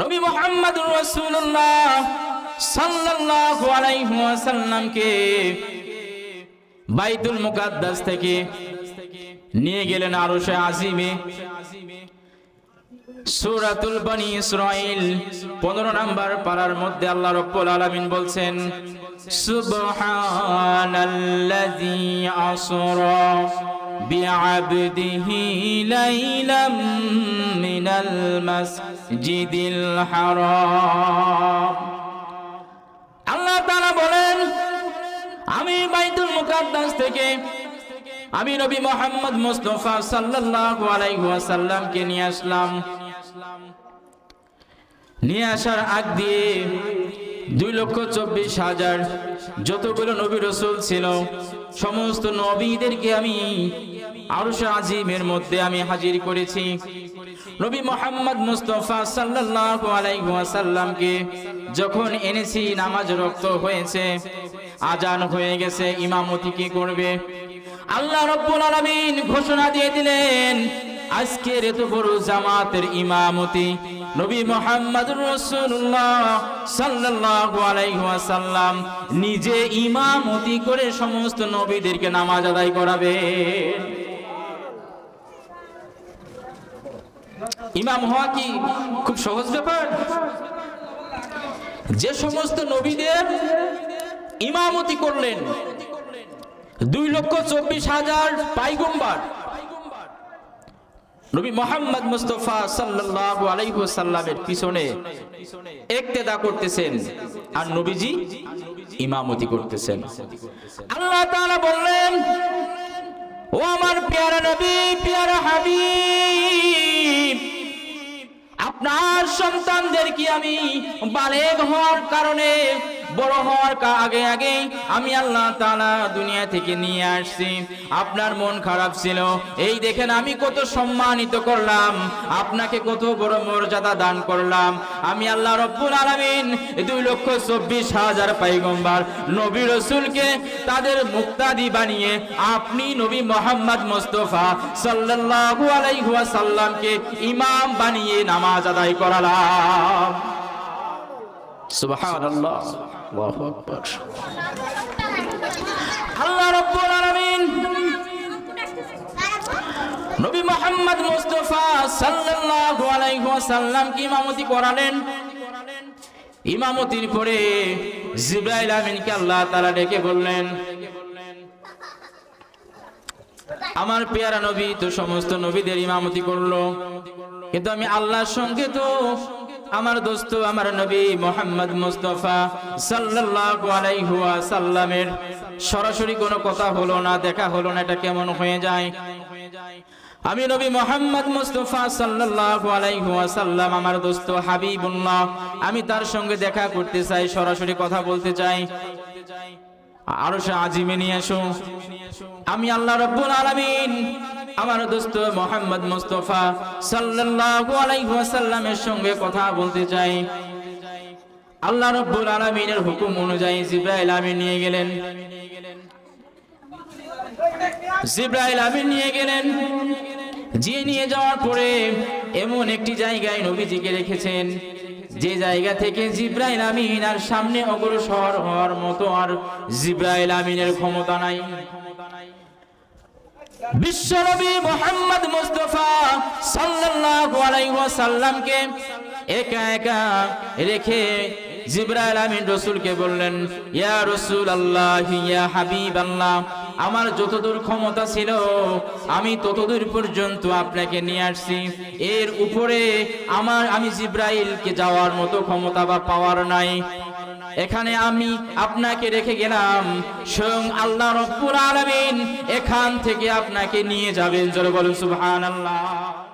নবী মোহাম্মদ রাসূলুল্লাহ সাল্লাল্লাহু আলাইহি ওয়াসাল্লামকে বাইতুল মুকাদ্দাস থেকে নিয়ে গেলেন আরশে আজিমে। সূরাতুল বনি ইসরাইল 15 নাম্বার পারার মধ্যে আল্লাহ রাব্বুল আলামিন বলছেন, সুবহানাল্লাযী আসরা বিআবদিহি লাইলাম মিনাল মাসজিদিল হারাম আল্লাহ তাআলা বলেন, আমি বাইতুল মুকাদ্দাস থেকে আমি নবী মোহাম্মদ মুস্তফা সাল্লাল্লাহু আলাইহি ওয়াসাল্লামকে নিয়ে আসলাম। নিয়ে আসার আগ দিয়ে দুই লক্ষ চব্বিশ হাজার যতগুলো নবী রসুল ছিল, সমস্ত নবীদেরকে আমি আরশ আজিমের মধ্যে আমি হাজির করেছি। নবী মোহাম্মদ মুস্তফা সাল্লাল্লাহু আলাইহি ওয়াসাল্লামকে যখন এনেছি, নামাজ রক্ত হয়েছে, আজান হয়ে গেছে, ইমামতি কি করবে? আল্লাহ রব্বুল আলামিন ঘোষণা দিয়ে দিলেন, আজকের এত বড় জামাতের ইমামতি নবী মোহাম্মদ রাসূলুল্লাহ সাল্লাল্লাহু আলাইহি নিজে ইমামতি করে সমস্ত নবীদেরকে নামাজ আদায় করাবে ইমাম হওয়া কি খুব সহজ ব্যাপার? যে সমস্ত নবীদের ইমামতি করলেন, দুই লক্ষ চব্বিশ হাজার পাইগম্বার। নবী মোহাম্মদ মুস্তফা সাল্লাল্লাহু আলাইহি ওয়াসাল্লামের পিছনে ইক্তেদা করতেছেন আর নবীজি ইমামতি করতেছেন। আল্লাহ তাআলা বললেন, ও আমার পেয়ারা নবী পেয়ারা হাবিব সন্তানদেরকে আমি বালেগ হওয়ার কারণে বড় হওয়ার আগে আগে আমি আল্লাহ তাআলা দুনিয়া থেকে নিয়ে আসছি। আপনার মন খারাপ ছিল। এই দেখেন আমি কত সম্মানিত করলাম। আপনাকে কত বড় মর্যাদা দান করলাম। আমি আল্লাহ রব্বুল আলামিন দুই লক্ষ চব্বিশ হাজার পাইগম্বার নবী রসুলকে তাদের মুক্তাদি বানিয়ে আপনি নবী মোহাম্মদ মুস্তফা সাল্লাল্লাহু আলাইহি ওয়াসাল্লামকে ইমাম বানিয়ে নামাজ আদায় করালাম। আল্লাহু নবী মোহাম্মদ ওয়াসাল্লামকে ইমামতি করালেন? ইমামতির পরে জিব্রাইল আমিনকে আল্লাহ তাআলা ডেকে বললেন, আমার পেয়ারা নবী তো সমস্ত নবীদের ইমামতি করল, কিন্তু আমি আল্লাহর সঙ্গে তো আমার দোস্ত, আমার নবী মোহাম্মদ মুস্তফা সাল্লাল্লাহু আলাইহি ওয়াসাল্লামের সরাসরি কোনো কথা হলো না, দেখা হলো না, এটা কেমন হয়ে যায়? আমি নবী মোহাম্মদ মুস্তফা সাল্লাল্লাহু আমার দোস্ত হাবিবুল্লাহ, আমি তার সঙ্গে দেখা করতে চাই, সরাসরি কথা বলতে চাই। আরও সে আজিমে নিয়ে আসো। আমি আল্লাহ রব্বুল আলামিন আমার দোস্ত মোহাম্মদ মুস্তফা সাল্লাল্লাহু আলাইহি ওয়াসাল্লামের সঙ্গে কথা বলতে চাই। আল্লাহ রাব্বুল আলামিনের হুকুম অনুযায়ী জিব্রাইল আমিন নিয়ে গেলেন। জিব্রাইল আমিন নিয়ে গেলেন। যে নিয়ে যাওয়ার পরে এমন একটি জায়গায় নবীজিকে রেখেছেন। যে জায়গা থেকে জিব্রাইল আমিন আর সামনে অগ্রসর হওয়ার মতো আর জিব্রাইল আমিনের ক্ষমতা নাই। বিশ্বনবী মোহাম্মদ মুস্তফা সাল্লাল্লাহু আলাইহি ওয়াসাল্লামকে একা একা রেখে জিব্রাইল আমিন রসুলকে বললেন, ইয়া রসুল আল্লাহ ইয়া হাবিব আল্লাহ আমার যতদূর ক্ষমতা ছিল, আমি ততদূর পর্যন্ত আপনাকে নিয়ে আসছি। এর উপরে আমার, আমি জিব্রাইলকে যাওয়ার মতো ক্ষমতা বা পাওয়ার নাই। এখানে আমি আপনাকে রেখে গেলাম। স্বয়ং আল্লাহ রব্বুল আলামিন এখান থেকে আপনাকে নিয়ে যাবেন। জোরে বলুন, সুবহানাল্লাহ।